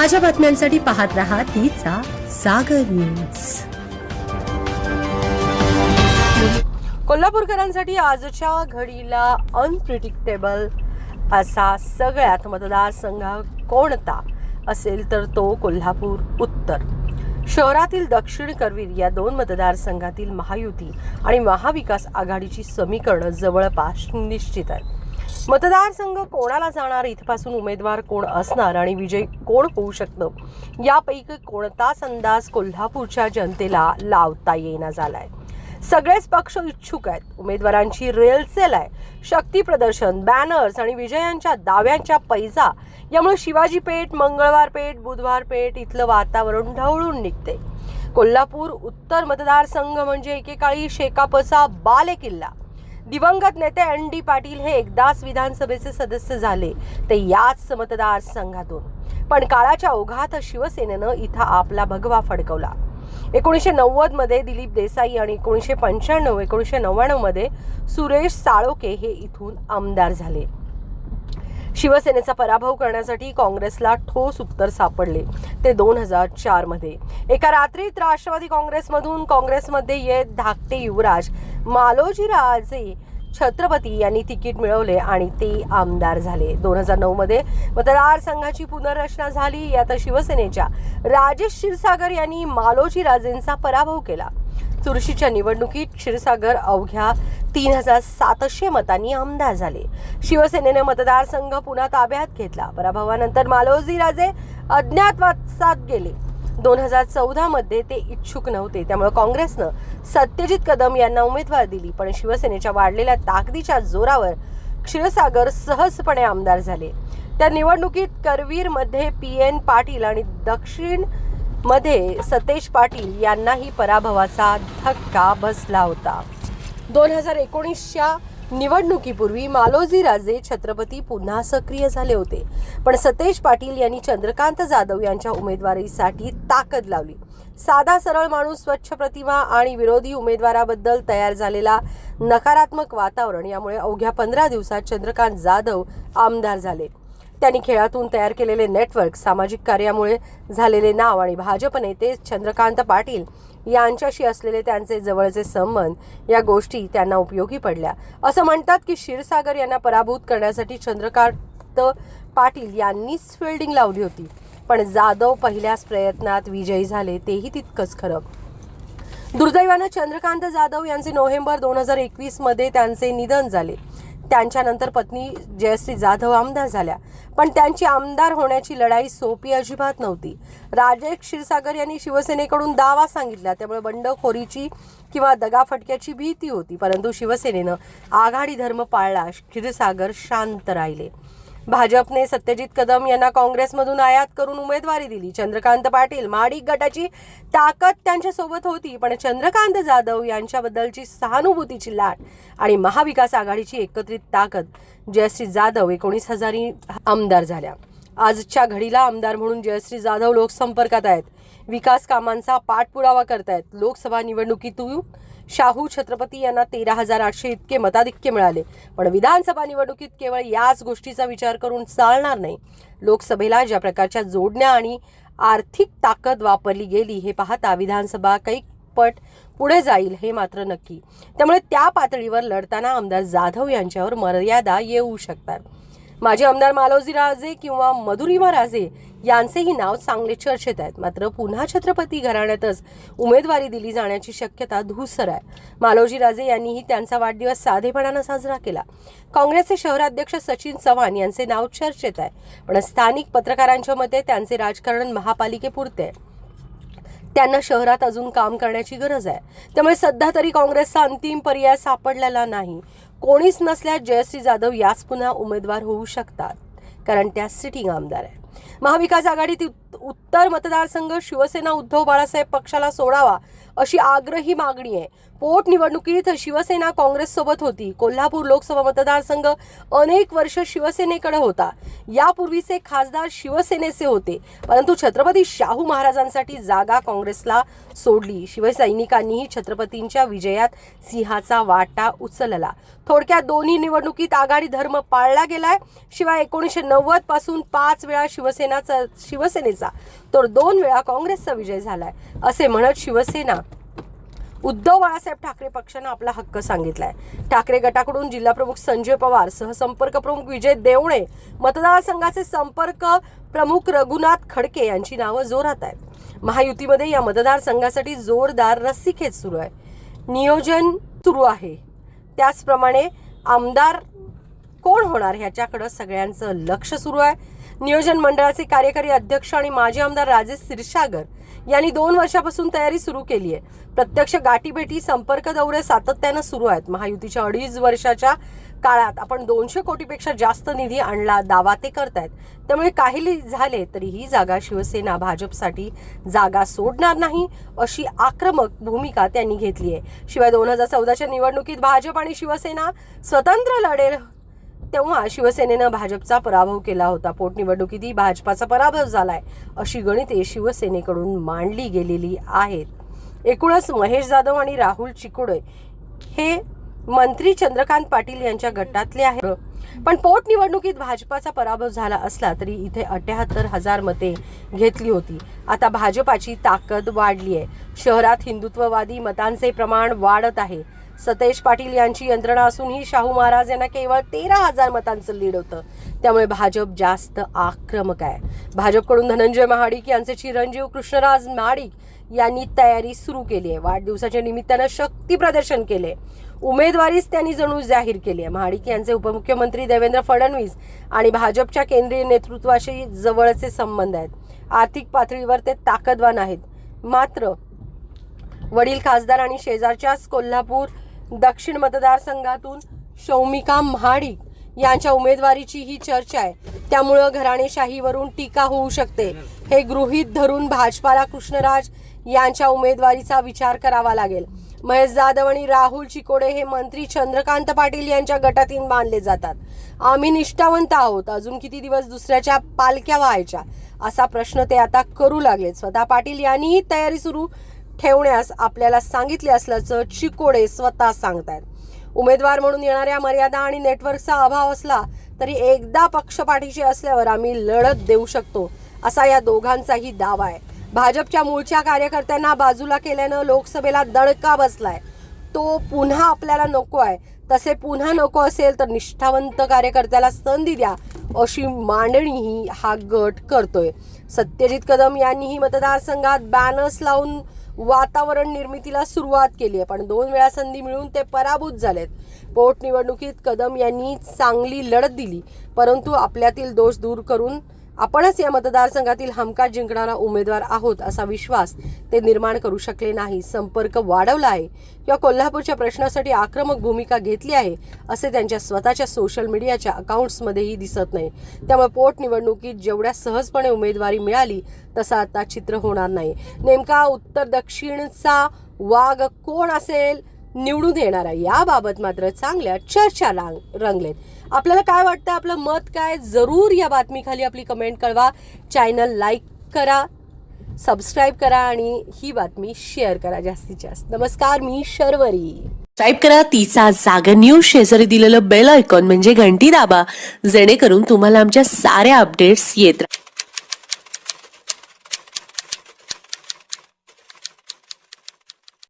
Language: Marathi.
ताज्या बातम्यांसाठी पाहत रहा तिचा सागर न्यूज. कोल्हापूरकरांसाठी आजच्या घडीला अनप्रिडिक्टेबल असा सगळ्यात मतदारसंघ कोणता असेल तर तो कोल्हापूर उत्तर. शहरातील दक्षिण करवीर या दोन मतदारसंघातील महायुती आणि महाविकास आघाडीची समीकरणं जवळपास निश्चित आहेत. मतदारसंघ कोणाला जाणार? इथपासून उमेदवार कोण असणार आणि विजय कोण होऊ शकतं? यापैकी कोणताच अंदाज कोल्हापूरच्या जनतेला लावता येईना झालाय? सगळेच पक्ष इच्छुक आहेत. उमेदवारांची रेलसेल आहे शक्ती प्रदर्शन बॅनर्स आणि विजयांच्या दाव्यांच्या पैजा. यामुळे शिवाजी पेठ मंगळवार पेठ बुधवार पेठ इथलं वातावरण ढवळून निघते कोल्हापूर उत्तर मतदारसंघ म्हणजे एकेकाळी शेकापचा बालेकिल्ला. दिवंगत नेते एन डी पाटील हे एकदाच विधानसभेचे सदस्य झाले ते याच मतदारसंघातून पण काळाच्या ओघात शिवसेनेनं इथं आपला भगवा फडकवला. एकोणीसशे नव्वदमध्ये दिलीप देसाई आणि एकोणीसशे पंच्याण्णव एकोणीसशे नव्याण्णवमध्ये सुरेश साळोके हे इथून आमदार झाले. शिवसेनेचा पराभव करण्यासाठी काँग्रेसला ठोस उत्तर सापडले ते दोन हजार चारमध्ये. एका रात्रीत राष्ट्रवादी काँग्रेसमधून काँग्रेसमध्ये येत धाकटे युवराज मालोजी राजे छत्रपती यांनी तिकीट मिळवले आणि ते आमदार झाले. दोन हजार नऊ मध्ये मतदारसंघाची पुनर्रचना झाली. यात शिवसेनेच्या राजेश क्षीरसागर यांनी मालोजी राजेंचा पराभव केला. चुरशीच्या निवडणुकीत क्षीरसागर अवघ्या तीन हजार सातशे मतांनी आमदार झाले. शिवसेनेने मतदारसंघ पुन्हा ताब्यात घेतला. पराभवानंतर मालोजी राजे अज्ञातवासात गेले. दोन हजार चौदामध्ये ते इच्छुक नव्हते. त्यामुळे काँग्रेसनं सत्यजित कदम यांना उमेदवार दिली. पण शिवसेनेच्या वाढलेल्या ताकदीच्या जोरावर क्षीरसागर सहजपणे आमदार झाले. त्या निवडणुकीत करवीरमध्ये पी एन पाटील आणि दक्षिणमध्ये सतेज पाटील यांनाही पराभवाचा धक्का बसला होता. दोन हजार एकोणीसच्या निवडणुकीपूर्वी मालोजी राजे छत्रपती पुन्हा सक्रिय झाले होते. पण सतेज पाटील यांनी चंद्रकांत जाधव यांच्या उमेदवारीसाठी ताकद लावली. साधा सरळ माणूस स्वच्छ प्रतिमा आणि विरोधी उमेदवाराबद्दल तयार झालेला नकारात्मक वातावरण यामुळे अवघ्या पंधरा दिवसात चंद्रकांत जाधव आमदार झाले. त्यांनी खेळातून तयार केलेले नेटवर्क सामाजिक कार्यामुळे झालेले नाव आणि भाजप नेते चंद्रकांत पाटील यांच्याशी असलेले त्यांचे जवळचे संबंध या गोष्टी त्यांना उपयोगी पडल्या. असं म्हणतात की क्षीरसागर यांना पराभूत करण्यासाठी चंद्रकांत पाटील यांनीच फिल्डिंग लावली होती. पण जाधव पहिल्याच प्रयत्नात विजयी झाले तेही तितकंच खरं. दुर्दैवानं चंद्रकांत जाधव यांचे नोव्हेंबर दोन हजार एकवीसमध्ये त्यांचे निधन झाले. त्यांच्यानंतर पत्नी जयश्री जाधव आमदार झाल्या. पण त्यांची आमदार होण्याची लढाई सोपी अजिबात नव्हती. राजेश क्षीरसागर यांनी शिवसेनेकडून दावा सांगितला. त्यामुळे बंडखोरीची किंवा दगाफटक्याची भीती होती. परंतु शिवसेनेनं आघाडी धर्म पाळला. क्षीरसागर शांत राहिले. भाजपने सत्यजित कदम यांना काँग्रेसमधून आयात करून उमेदवारी दिली. चंद्रकांत पाटील माडिक गटाची ताकद त्यांच्यासोबत होती पण चंद्रकांत जाधव यांच्याबद्दलची सहानुभूतीची लाट आणि महाविकास आघाडीची एकत्रित ताकद. जयश्री जाधव एकोणीस हजारी आमदार झाल्या. आजच्या घडीला आमदार म्हणून जयश्री जाधव लोकसंपर्कात आहेत. विकास कामांचा पाठपुरावा करतायत. लोकसभा निवडणुकीतून शाहू छत्रपती यांना तेरा हजार आठशे इतके मताधिक्य मिळाले. पण विधानसभा निवडणुकीत केवळ याच गोष्टीचा विचार करून चालणार नाही. लोकसभेला ज्या प्रकारच्या जोडण्या आणि आर्थिक ताकद वापरली गेली हे पाहता विधानसभा काही पट पुढे जाईल हे मात्र नक्की. त्यामुळे त्या पातळीवर लढताना आमदार जाधव यांच्यावर मर्यादा येऊ शकतात. माजी आमदार मालोजी राजे किंवा मधुरिमा राजे यांचेही नाव चांगले चर्चेत आहेत. मात्र पुन्हा छत्रपती घराण्यातच उमेदवारी दिली जाण्याची शक्यता धूसर आहे. मालोजी राजे यांनीही त्यांचा वाढदिवस साधेपणानं साजरा केला. काँग्रेसचे शहराध्यक्ष सचिन चव्हाण यांचे नाव चर्चेत आहे. पण स्थानिक पत्रकारांच्या मते त्यांचे राजकारण महापालिकेपुरते आहे. त्यांना शहरात अजून काम करण्याची गरज आहे. त्यामुळे सध्या तरी काँग्रेसचा अंतिम पर्याय सापडलेला नाही. कोणीच नसल्यास जयश्री जाधव याच पुन्हा उमेदवार होऊ शकतात कारण त्या सिटिंग आमदार आहेत. महाविकास आघाडीत उत्तर मतदारसंघ शिवसेना उद्धव बाळासाहेब पक्षाला सोडावा अशी आग्रही मागणी आहे. पोटनिवडणुकीत शिवसेना काँग्रेससोबत होती. कोल्हापूर लोकसभा मतदारसंघ अनेक वर्ष शिवसेनेकडे होता. यापूर्वीचे खासदार शिवसेनेचे होते. परंतु छत्रपती शाहू महाराजांसाठी जागा काँग्रेसला सोडली. शिवसैनिकांनीही छत्रपतींच्या विजयात सिंहाचा वाटा उचलला. थोडक्यात दोन्ही निवडणुकीत आघाडी धर्म पाळला गेलाय. शिवाय एकोणीसशे नव्वदपासून पाच वेळा शिवसेनाचा शिवसेनेचा तर दोन वेळा काँग्रेसचा विजय झालाय असे म्हणत शिवसेना उद्धव बाळासाहेब ठाकरे पक्षानं आपला हक्क सांगितलाय. ठाकरे गटाकडून जिल्हाप्रमुख संजय पवार सहसंपर्क प्रमुख विजय देवणे मतदारसंघाचे संपर्क प्रमुख रघुनाथ खडके यांची नावं जोरात आहेत. महायुतीमध्ये या मतदारसंघासाठी जोरदार रस्सीखेच सुरू आहे. नियोजन सुरू आहे. त्याचप्रमाणे आमदार कोण होणार ह्याच्याकडं सगळ्यांचं लक्ष सुरू आहे. नियोजन मंडळाचे कार्यकारी अध्यक्ष आणि माजी आमदार राजेश क्षीरसागर यांनी दोन वर्षापासून तयारी सुरू केली आहे. प्रत्यक्ष गाठीभेटी संपर्क दौरे सातत्यानं सुरू आहेत. महायुतीच्या अडीच वर्षाच्या काळात आपण दोनशे कोटीपेक्षा जास्त निधी आणला दावा ते करतायत. त्यामुळे काही झाले तरी ही जागा शिवसेना भाजपसाठी जागा सोडणार नाही अशी आक्रमक भूमिका त्यांनी घेतली आहे. शिवाय दोन हजार चौदाच्या निवडणुकीत भाजप आणि शिवसेना स्वतंत्र लढेल तेव्हा शिवसेनेनं भाजपचा पराभव केला होता. पोटनिवडणुकीतही भाजपाचा पराभव झालाय अशी गणिते शिवसेनेकडून मांडली गेलेली आहेत. एकूणच महेश जाधव आणि राहुल चिकोडे हे मंत्री चंद्रकांत पाटील यांच्या गटातले आहेत. पण पोटनिवडणुकीत भाजपाचा पराभव झाला असला तरी इथे अठ्याहत्तर हजार मते घेतली होती. आता भाजपाची ताकद वाढली आहे शहरात हिंदुत्ववादी मतांचे प्रमाण वाढत आहे. सतेज पाटील यांची यंत्रणा असूनही शाहू महाराज यांना केवळ तेरा हजार मतांचं लीड होतं. त्यामुळे भाजप जास्त आक्रमक आहे. भाजपकडून धनंजय महाडिक यांचे चिरंजीव कृष्णराज महाडिक यांनी तयारी सुरू केली आहे. वाढदिवसाच्या निमित्तानं शक्ती प्रदर्शन केले उमेदवारीच त्यांनी जणू जाहीर केली आहे. महाडिक यांचे उपमुख्यमंत्री देवेंद्र फडणवीस आणि भाजपच्या केंद्रीय नेतृत्वाशी जवळचे संबंध आहेत. आर्थिक पातळीवर ते ताकदवान आहेत. मात्र वडील खासदार आणि शेजारच्याच कोल्हापूर दक्षिण मतदारसंघातून शौमिका महाडिक यांच्या उमेदवारीची ही चर्चा आहे. त्यामुळं घराणेशाहीवरून टीका होऊ शकते. हे गृहीत धरून भाजपाला कृष्णराज यांच्या उमेदवारीचा विचार करावा लागेल. महेश जाधव आणि राहुल चिकोडे हे मंत्री चंद्रकांत पाटील यांच्या गटातून मानले जातात. आम्ही निष्ठावंत आहोत. अजून किती दिवस दुसऱ्याच्या पालख्या व्हायच्या? असा प्रश्न ते आता करू लागले स्वतः पाटील यांनीही तयारी सुरू ठेवण्यास आपल्याला सांगितले असल्याचं चिकोडे स्वतः सांगतायत. उमेदवार म्हणून येणाऱ्या मर्यादा आणि नेटवर्कचा अभाव असला तरी एकदा पक्षपाठीशी असल्यावर आम्ही लढत देऊ शकतो असा या दोघांचाही दावा आहे. भाजपच्या मूळच्या कार्यकर्त्यांना बाजूला केल्यानं लोकसभेला दणका बसलाय. तो पुन्हा आपल्याला नको आहे. तसे पुन्हा नको असेल तर निष्ठावंत कार्यकर्त्याला संधी द्या अशी मांडणीही हा गट करतोय. सत्यजित कदम यांनीही मतदारसंघात बॅनर्स लावून वातावरण निर्मितीला सुरुवात केली आहे. पण दोन वेळा संधी मिळून ते पराभूत झालेत. पोटनिवडणुकीत कदम यांनी चांगली लढत दिली परंतु आपल्यातील दोष दूर करून आपणच या मतदारसंघातील हमखास जिंकणारा उमेदवार आहोत असा विश्वास ते निर्माण करू शकले नाही. संपर्क वाढवला आहे. किंवा कोल्हापूरच्या प्रश्नासाठी आक्रमक भूमिका घेतली आहे असे त्यांच्या स्वतःच्या सोशल मीडियाच्या अकाउंट्समध्येही दिसत नाही. त्यामुळे पोटनिवडणुकीत जेवढ्या सहजपणे उमेदवारी मिळाली तसं आता चित्र होणार नाही. नेमका उत्तर दक्षिणचा वाघ कोण असेल? निवडून आहे. याबाबत मात्र चांगल्या चर्चा रांग रंगलेत. आपल्याला काय वाटतं? आपलं मत काय? जरूर या बातमीखाली आपली कमेंट कळवा. चॅनल लाईक करा सबस्क्राईब करा आणि ही बातमी शेअर करा जास्तीत जास्त. नमस्कार मी शर्वरी. सबस्क्राईब करा तिचा जागा न्यूज शेजारी दिलेलं बेल आयकॉन म्हणजे घंटी दाबा. जेणेकरून तुम्हाला आमच्या साऱ्या अपडेट्स येत राहतील